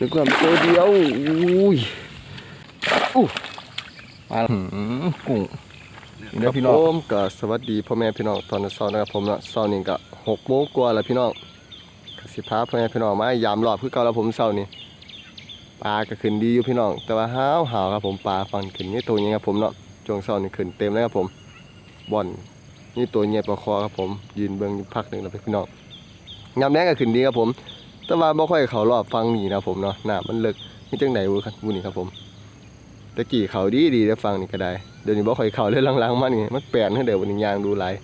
นึกว่ามีตัวเดียวอุ้ยอู้มาแล้วหืมกุ้งนี่นะพี่น้องก็สวัสดีพ่อแม่พี่น้องตอนเช้านะครับผมเนาะเช้านี้ก็หกโมงกว่าแล้วพี่น้องก็สิพาพ่อแม่พี่น้องมายามรอบคือเก่าแล้วผมเช้านี้ปลาก็ขึ้นดีอยู่พี่น้อง แต่ว่าห้าวหาวครับผมปลาฟันขึ้นนี่ตัวนี้ครับผมเนาะช่วงเช้านี้ขึ้นเต็มเลยครับผมบ่อนนี่ตัวเงียบประคอครับผมยืนเบิ่งอยู่พักหนึ่งแล้วพี่น้องยามแรกก็ขึ้นดีครับผม แต่ว่าบ่ค่อยเขารอบฟังนี่นะผมเนาะหน้ามันเลิกนี่จังไหนวูครับวูนี่ครับผมตะกี้เขาดีดีแล้ฟังนี่ก็ได้เดี๋ยวนี้บ่ค่อยเขาเลยลังๆมานี่มันแปลนให้เดี๋ยววันนี้ยางดูหลาย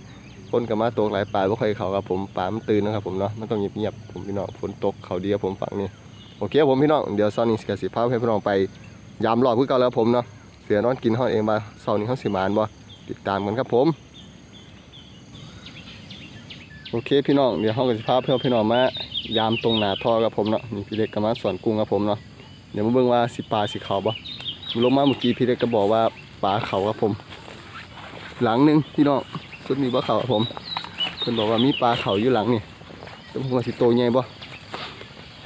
คนก็มาตกหลายปลาบ่ค่อยเขาครับผมปลามันตื่นนะครับผมเนาะมันต้องเงียบๆผมพี่น้องฝนตกเขาดีครับผมฝั่งนี้โอเคครับผมพี่น้องเดี๋ยวเช้านี้ก็สิพาให้พี่น้องไปยามรอบคือเก่าแล้วผมเนาะเสือนอนกินเฮาเองว่าเช้านี้เฮาสิมานบ่ติดตามกันครับผม โอเคพี่น้องเดี๋ยวเขาก็จะพาเพื่อนพี่น้องมายามตรงหนาท่อกับผมเนาะนี่พี่เล็กก็มาสวนกุ้งกับผมเนาะเดี๋ยวมาเบิ่งว่าสิปลาสิเขาบ่ลงมาเมื่อกี้พี่เล็กก็บอกว่าปลาเขากับผม หลังหนึงพี่น้องสุดนี้บ่เขากับผมเพิ่นบอกว่ามีปลาเขาอยู่หลังนี่แต่ผมว่าสิโตใหญ่บ่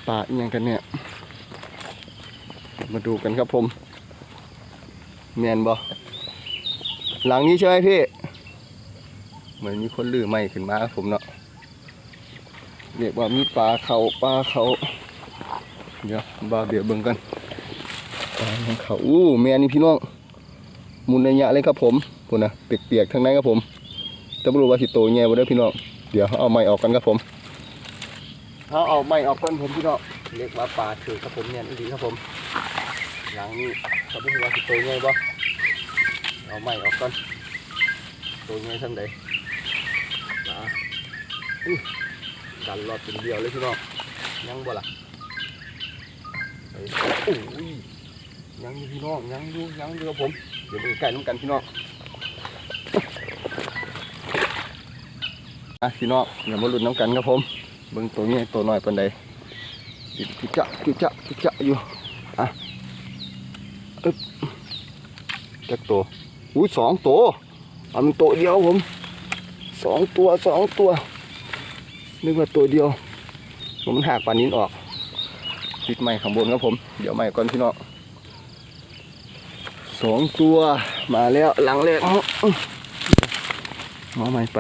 ปลาอีหยังกันเนี่ยมาดูกันครับผมแมนบ่หลังนี้ใช่ไหมพี่ เหมือนมีคนลือไม่ขึ้นมาครับผมเนาะ เรียกว่ามีปลาเขาปลาเขาเดี๋ยวบาเบียเบิ่งกันปลาเขาอู้แม่นี่พี่น้องมุนในยะเลยครับผมพุ่นนะเปียกๆทั้งนั้นครับผมแต่ไม่รู้ว่าสิโตแง่บ่ได้พี่น้องเดี๋ยวเอาไม้ออกกันครับผมเขาเอาไม้ออกกันผมพี่น้องเรียกว่าปลาถือครับผมเนี่ยนี่ดีครับผมหลังนี้เขาไม่รู้ว่าสิโตแง่บ่เอาไม้ออกกันโตแง่ทั้งใดนะอื้อ ดันรอบเป็นเดียวเลยพี่น้องยังบ่ล่ะโอ้ยยังอยู่พี่น้องยังอยู่ยังอยู่ครับผมเดี๋ยวไปใกล้น้ำกันพี่น้องอะพี่น้องเดี๋ยวมาลุ้นน้ำกันครับผมเบิ่งตัวนี้ตัวน้อยปานใดจิจุจะจุจะจุจะอยู่อะอึ๊บจักตัวอุ้ยสองตัวอันตัวเดียวผมสองตัวสองตัว นึกว่าตัวเดียวผมมันหักปลานิ้นออกติดไม้ข้างบนครับผม เดี๋ยวไม้ก่อนพี่น้องสองตัวมาแล้วหลังแรกเอาเอาไม้ไป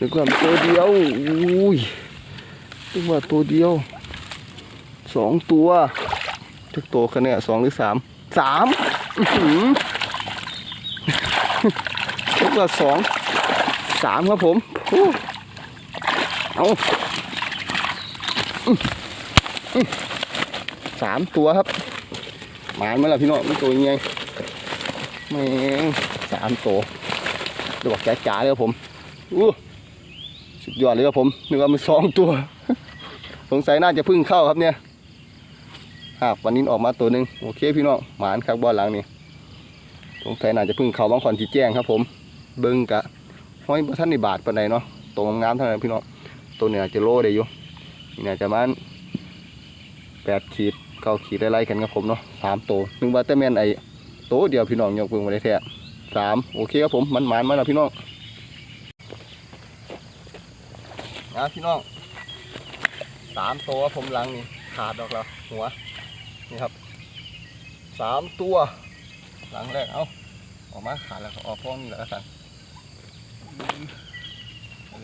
นึกว่าตัวเดียวอุ้ยนึกว่าตัวเดียวสองตัวทุกตัวกันนสองหรือสามสามนึกว่าสองสามครับผมโอ้ เอาสามตัวครับ หมานมาแล้วพี่น้องไมันตัวยังไงแม่งสามตัวดอกจ๋าๆเลยครับผมอู้สุดยอดเลยครับผมนึกว่ามันสองตัว สงสัยน่าจะพึ่งเข้าครับเนี่ยหากวันนี้ออกมาตัวหนึ่งโอเคพี่น้องหมานครับบอลหลังนี่สงสัยน่าจะพึ่งเข้าบางคนที่แจ้งครับผม เบิ้งกะห้อยท่านในบาทปานใดเนาะตัวงามๆเท่านั้นพี่น้อง ตัวเนี่ยจะโลได้อยู่นี่น่าจะมันแปดขีดเก้าขีดไล่ๆกันครับผมเนาะสามตัวนึกว่าแต่แม่นไอ้โตวเดียวพี่น้องยกเพิ่งมาได้แท้สามโอเคครับผมมันหมานมาแล้วพี่น้องนะพี่น้องสามตัวผมหลังนี่ขาดออกแล้วหัวนี่ครับสามตัว หลังแรกเอาออกมาขาดแล้วออกพ้องนี่แหละสั่น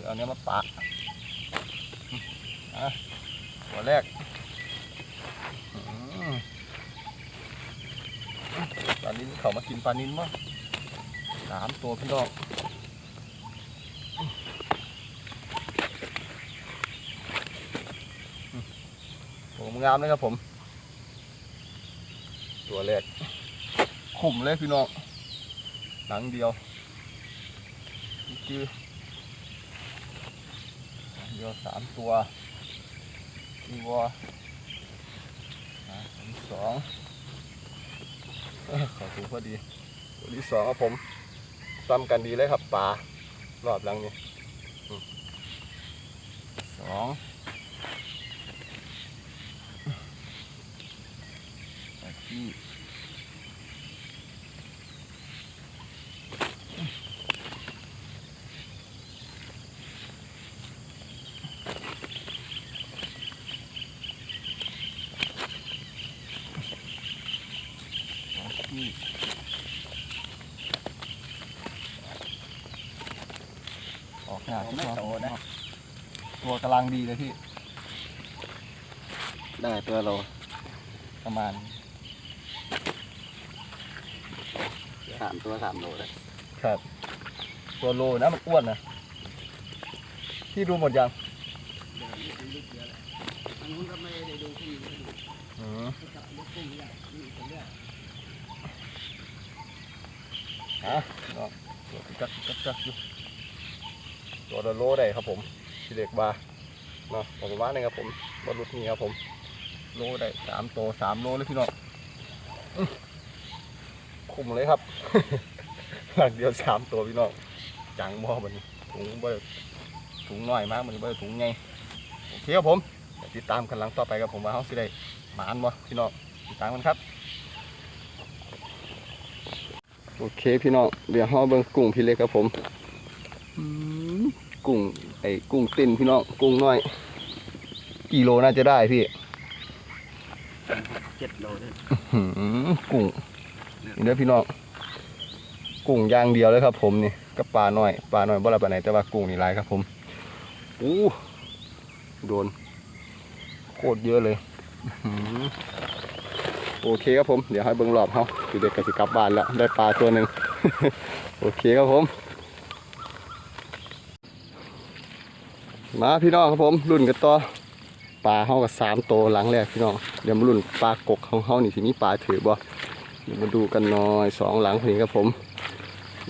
เอาเนี้ยมาปะ ตัวแรกปลานิ้นเขามากินปลานิ้นมั้งสามตัวพี่น้องผมงามเลยครับผม ตัวแรกขุ่มเลยพี่น้องหลังเดียวนี่คือเดียวสามตัว มีวัวอะตัวที่สองขอถูกพอดีตัวที่สองครับผมซ้ำกันดีเลยครับปลารอบหลังนี้สองอะที่ หนา ไม่โตนะ ตัวกำลังดีเลยพี่ ได้ตัวเราประมาณสามตัวสามโลเลยครับ ตัวโลนะมันอ้วนนะพี่ดูหมดยังอันนู้นก็ไม่ได้ดูที่อืมจับลูกกุ้งเนี่ยมีแต่เลือดฮะเนาะตัวจักจักจักอยู่ ตัวละโลได้ครับผมพี่เด็กบาเนาะผมว่านี่ครับผมบรรลุนี่ครับผม โลได้สามตัวสามโลเลยพี่น้องอื้อคุ้มเลยครับ หลักเดียวสามตัวพี่น้องจังบ่บัดนถุงบ่ได้ถุงน้อยมากมันบ่ได้ถุงไงโอเคครับผมเดี๋ยวติดตามกันหลังต่อไปครับผมว่าเขาสิได้หมานบ่พี่น้องติดตามกันครับโอเคพี่น้องเดี๋ยวห่อเบิ่งกุ้งพี่เล็กครับผมอืม กุ้งไอ้กุ้งตินพี่น้องกุ้งน้อยกี่โลน่าจะได้พี่เจ็ดโลเลยหืมกุ้งนี่เด้อพี่น้องกุ้งอย่างเดียวเลยครับ ผมนี่ก็ปลาหน่อยปลาหน่อยบ่ละปลาไหนแต่ว่ากุ้งนี่หลายครับผมอู้โดน โคตรเยอะเลยอื้อหือโอเคครับผม เดี๋ยวให้เบิ่งรอบเขาพี่เด็กก็สิกลับบ้านแล้ว ได้ปลาตัวหนึ่ง โอเคครับผม มาพี่น้องครับผมรุ่นกันต่อปลาเฮากับสามตัวหลังแรกพี่น้องเดี๋ยวมารุ่นปลากกของเฮานี่ทีนี้ปลาถือบ่เดี๋ยวมาดูกันหน่อยสองหลังพอดีครับผม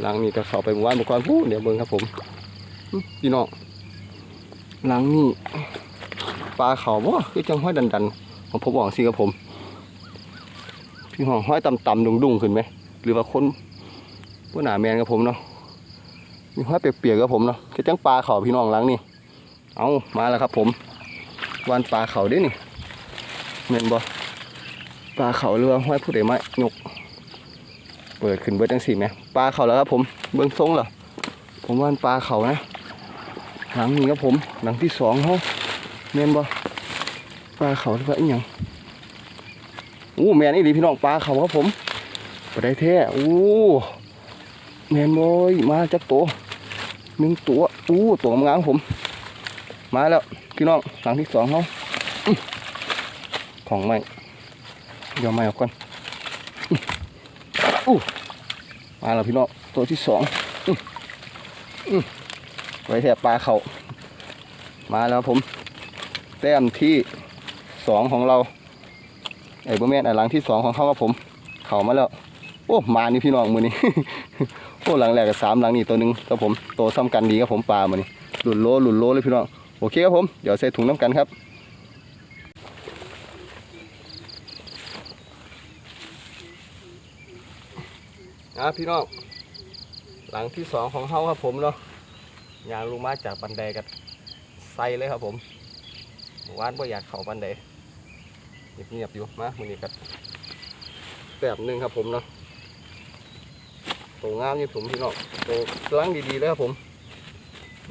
หลังนี้ก็เข้าไปเมื่านเมื่อก่อนพูเดี๋ยวเบิ่งครับผมพี่น้องหลังนี้ปลาเขาบ่คือจังห้อยดันๆของผมบอกสิครับผม พี่ห้องห้อยต่ำๆดุ่งๆขึ้นไหมหรือว่าคนผู้หนาแมนกับผมเนาะมีห้อยเปียกๆกับผมเนาะคือจังปลาเขาพี่น้องหลังนี่ เอามาแล้วครับผมวานปลาเขาด้นี่เมนบ่ปลาเขาหรือว่าห้อยผู้ใดมายก เปิดขึ้นเบิดจังสี่ไหมปลาเขาแล้วครับผมเบื้องทรงเหรอผมวานปลาเขานะหลังนี้ครับผมหลังที่สองเขาเมนบ่ปลาเขาหรือว่าอีหยังอู้แมนนี่ดีพี่น้องปลาเขาครับผมปลาได้แท้อู้แมนบอยมาจักตัวหนึ่งตัวอู้ตัวงามๆครับผม มาแล้วพี่น้องหลังที่สองเขาของใหม่เดี๋ยวใหม่ออกก่อนอู้มาแล้วพี่น้องตัวที่สองไว้แท้ปลาเขามาแล้วผม แต้มที่สองของเราไอ้บ่แม่นไอ้หลังที่สองของเขาครับผม เขามาแล้วโอ้มานี่พี่น้องมือนี้โอ้หลังแรกกับสามหลังนี่ตัวหนึ่งครับผมโตซ้ำกันดีครับผมปลามือนี้หลุดโลหลุดโลเลยพี่น้อง โอเคครับผม เดี๋ยวใส่ถุงน้ำกันครับอะพี่น้องหลังที่สองของเขาครับผมเนาะยางลงมาจากบันไดกับไซเลยครับผมวานว่าอยากเข้าบันไดเงียบๆอยู่มามือนี้ครับแบบหนึ่งครับผมเนาะโตงามอยู่ผมพี่น้องโตกำลังดีๆเลยครับผม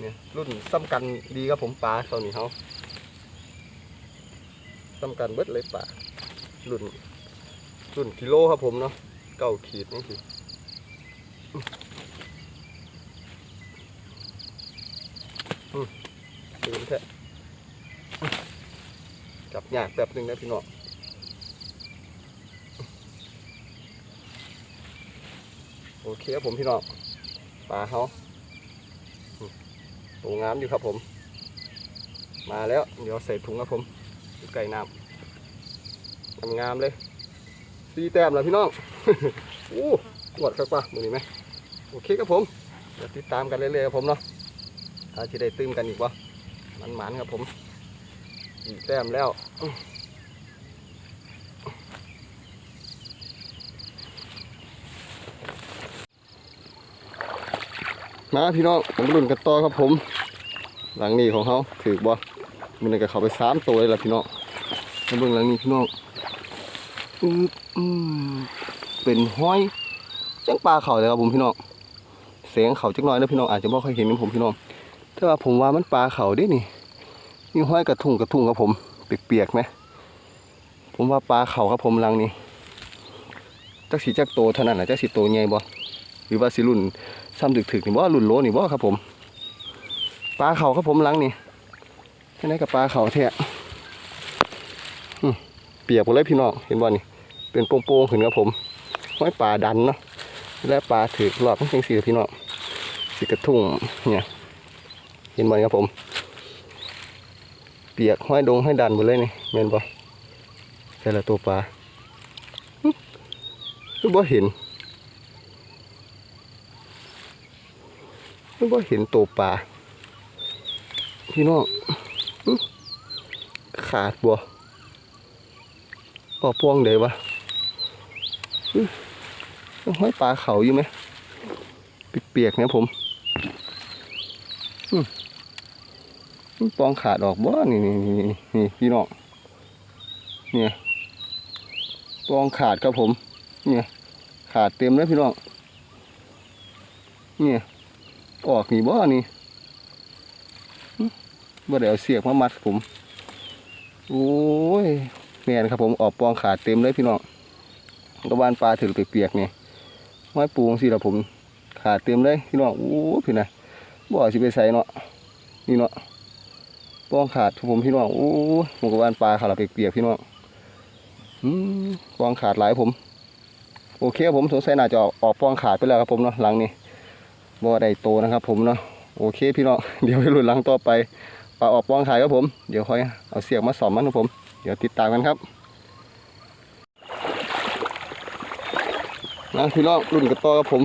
เนี่ยรุ่นซ้ำกันดีครับผมปลาตอนนี้เขาซ้ำกันเบิดเลยปลารุ่นรุ่นกิโลครับผมเนาะเก้าขีดนี่คือตื่นแท้จับยากแบบหนึ่งนะพี่น้องโอเคครับผมพี่น้องปลาเขา ตัวงามอยู่ครับผม มาแล้ว เดี๋ยวใส่ถุงครับผมอยู่ไก่น้ำงามเลยสีแต้มแล้วพี่น้องอู้หวดครับป่ะมือนี้ไหมโอเคครับผมเดี๋ยวติดตามกันเรื่อยๆครับผมเนาะถ้าจะได้ตื้มกันอีกวะมันหมันครับผมสีแต้มแล้วมาพี่น้องผมรุ่นกันต่อครับผม หลังนี้ของเขาถือบ่มันก็เขาไปสามตัวเลยล่ะพี่น้องมาเบิ่งหลังนี้พี่น้องอืออเป็นห้อยจังปลาเขาเลยครับผมพี่น้องเสียงเขาจักน่อยนะพี่น้องอาจจะไม่ค่อยเห็นเหมือนผมพี่น้องแต่ว่าผมว่ามันปลาเขาด้นี่มีห้อยกระทุ่งกระทุ่งครับผมเปียกๆไหมผมว่าปลาเขาครับผมหลังนี้จักสีจักโตเท่านั้นนะจักสีโตใหญ่บ่หรือว่าสิรุ่นซ้ำถึกๆนี่บ่รุ่นโลนี่บ่ครับผม ปลาเขาครับผมลังนี่แค่ไหนกับปลาเขาแท้อืมเปียกหมดเลยพี่น้องเห็นบ่นี่ เป็นโป่งๆขึ้นครับผมห้อยปลาดันเนาะและปลาถือรอบทั้งจังสี่พี่น้องสีกระทุ่งเนี่ยเห็นบ่ครับผม เปียกห้อยดงห้อยดันหมดเลยนี่แม่นบ่แต่ละตัวปลาหึคือบ่เห็นคือบ่เห็นตัวปลา พี่น้องขาดบ่ปอพวงเดยวะห้องห้อยปลาเขาอยู่ไหมเปียกๆนี่ยผมปองขาดออกบ่นี่นี่นี่นี่นี่พี่น้องเนี่ยปองขาดครับผม เนี่ย ขาดเต็มเลยพี่น้องเนี่ยออกนี่บ่นี่ บ่ได้เอาเสียกมามัดผม โอ้ยแม่นครับผมออกปองขาดเต็มเลยพี่น้องกระบานปลาถือเปียกๆนี่ไม้ปูงสิละผม ขาดเต็มเลยพี่น้องโอ้พี่นะบ่อสิไปใส่เนาะนี่เนาะปองขาดครับผมพี่น้องโอ้หมกระบานปลาขาดเปียกๆพี่น้องอืมปองขาดหลายผมโอเคครับผมสงสัยน่าจะออกปองขาดไปแล้วครับผมเนาะหลังนี้บ่ได้โตนะครับผมเนาะโอเคพี่น้องเดี๋ยวไปลุ้นหลังต่อไป ปลาออกปองขายครับผม เดี๋ยวค่อยเอาเสียงมาสอมมันครับผม เดี๋ยวติดตามกันครับนะพี่น้องรุ่นกระต่อครับผม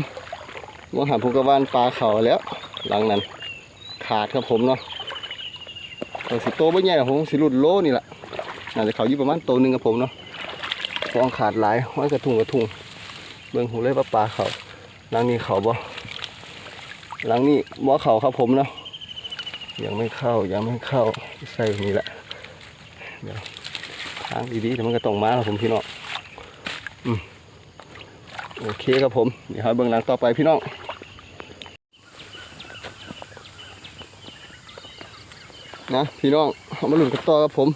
ว่าหาพงกระวานปลาเข่าแล้ว หลังนั้น ขาดครับผมเนาะตัวสิโตไม่ใหญ่หรอกผมสิรุ่นโลนี่แหละน่าจะเขาอยู่ประมาณโตหนึงครับผมเนาะฟองขาดหลายห้อยกระทุงกระทุงเบิ่งหูเลยปลาปลาเขาหลังนี้เขาบ่หลังนี้บ่เข่าครับผมเนาะ ยังไม่เข้ายังไม่เข้าใส่นี่แหละเดี๋ยวทางดีๆแต่มันก็ต้องมาครับผมพี่น้องอืมโอเคครับผมเดี๋ยวให้เบื้องหลังต่อไปพี่น้องนะพี่น้องเอามาลุ้นกันต่อครับผม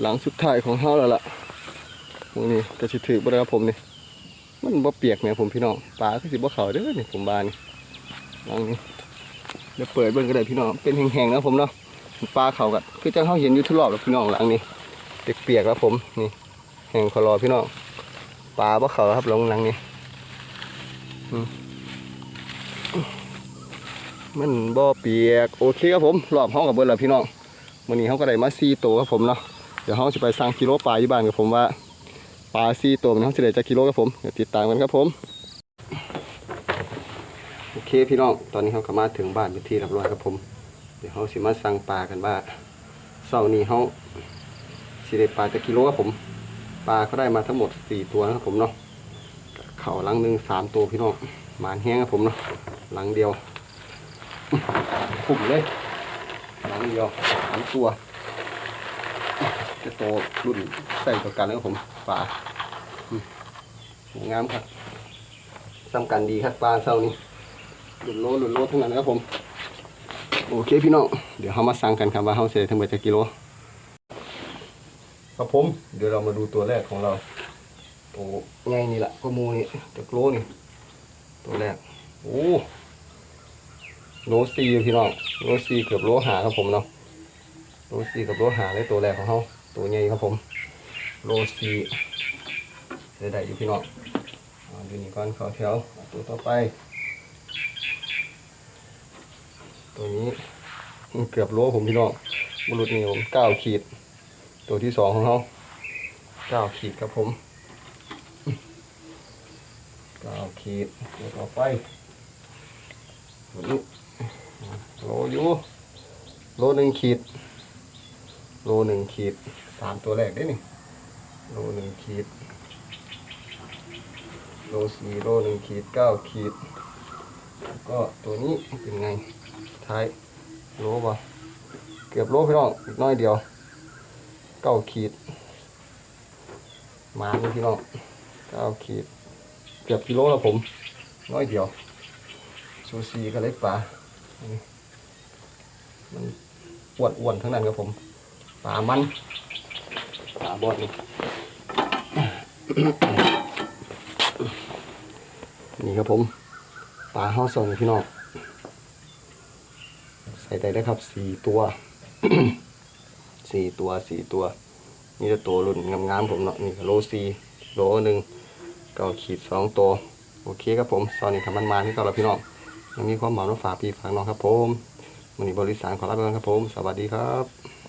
หลังสุดท้ายของเฮาแล้วล่ะตรงนี้ก็สิถือบ่ได้ครับผมนี่มันบ่เปียกแหมผมพี่น้องปลาก็สิบ่เขาเด้อนี่ผมบานี่หลังนี้ เดี๋ยวเปิดเบิ่งก็ได้พี่น้อง เป็นแห้งๆนะผมเนาะปลาเขากัคือจังเขาเห็นอยู่ทุกรอบแล้วพี่น้องหลังนี้เปียกๆแล้วผมนี่แห้งคอรอพี่น้องปลาบ่เขาครับลงหลังนี้มันบ่เปียกโอเคครับผมรอบห้องกับเบิร์แล้วพี่น้องวันนี้เขาก็ได้มาซีตัวครับผมเนาะเดี๋ยวเขาจะไปสั่งกิโลปลาอยู่บ้านกับผมว่าปลาซีตัวมันเขาจะได้จากกิโลครับผมเดี๋ยวติดตามกันครับผม เคพี่น้อง ตอนนี้เขาก็มาถึงบ้านเป็นที่เรียบร้อยครับผม เดี๋ยวเขาสิมาสั่งปลากันว่าเสาร์นี้เขาสิได้ปลาจะกิโลครับผม ปลาเขาได้มาทั้งหมดสี่ตัวนะครับผมเนาะเข่าหลังหนึ่งสามตัวพี่น้องหมานแห้งครับผมเนาะหลังเดียวปุ่มเลยหลังเดียวสามตัวจะโตรุ่นใส่ตัวกันนะครับผมปลางามครับสำคัญดีครับปลาเสาร์นี้ หลุดโลหลุดโลทั้งนั้นนะครับผม โอเคพี่น้อง เดี๋ยวเรามาสั่งกันครับว่าเราเสียทั้งหมดจะกิโล ครับผม เดี๋ยวเรามาดูตัวแรกของเรา โอ้ไงนี่แหละก็มูนี่จะโลนี่ ตัวแรก โอ้โลซีพี่น้อง โลซีเกือบโลหาครับผมเนาะ โลซีกับโลหาเลยตัวแรกของเขาตัวใหญ่ครับผม โลซีได้ได้อยู่พี่น้องเอาดูนี่ก่อนเข้าแถวตัวต่อไป ตัวนี้เกือบโลผมพี่น้องบุรุษนี่ผมเก้าขีด ตัวที่สองของเขาเก้าขีดครับผมเก้าขีดตัวต่อไปตัวนี้โลอยู่โลหนึ่งขีด โลหนึ่งขีดสามตัวแรกได้นี่โลหนึ่งขีด โลสี่โลหนึ่งขีดเก้าขีด แล้วก็ตัวนี้เป็นไง ท้ายโลบ่เกือบโลพี่น้องอีกน้อยเดียวเก้าขีดมานี่พี่น้องเก้าขีด เกือบกิโลแล้วผม น้อยเดียวซูซีกับเล็กปลามันอ้วนอ้วนๆทั้งนั้นครับผมปลามันปลาบอดนี่นี่ครับผมปลาห้าส่งพี่น้อง ได้ได้ครับสี่ตัวสี่ตัวสี่ตัว นี่จะตัวรุ่นงามๆผมเนาะนี่โลสี่โลหนึ่งก็ขีดสองตัวโอเคครับผมตอนนี้ทำมันมาที่เก่าแล้วพี่น้องยังมีความหมายมาฝากพี่ฝากน้องครับผมมันนี้บริษัทขอลาไปก่อนครับผม สวัสดีครับ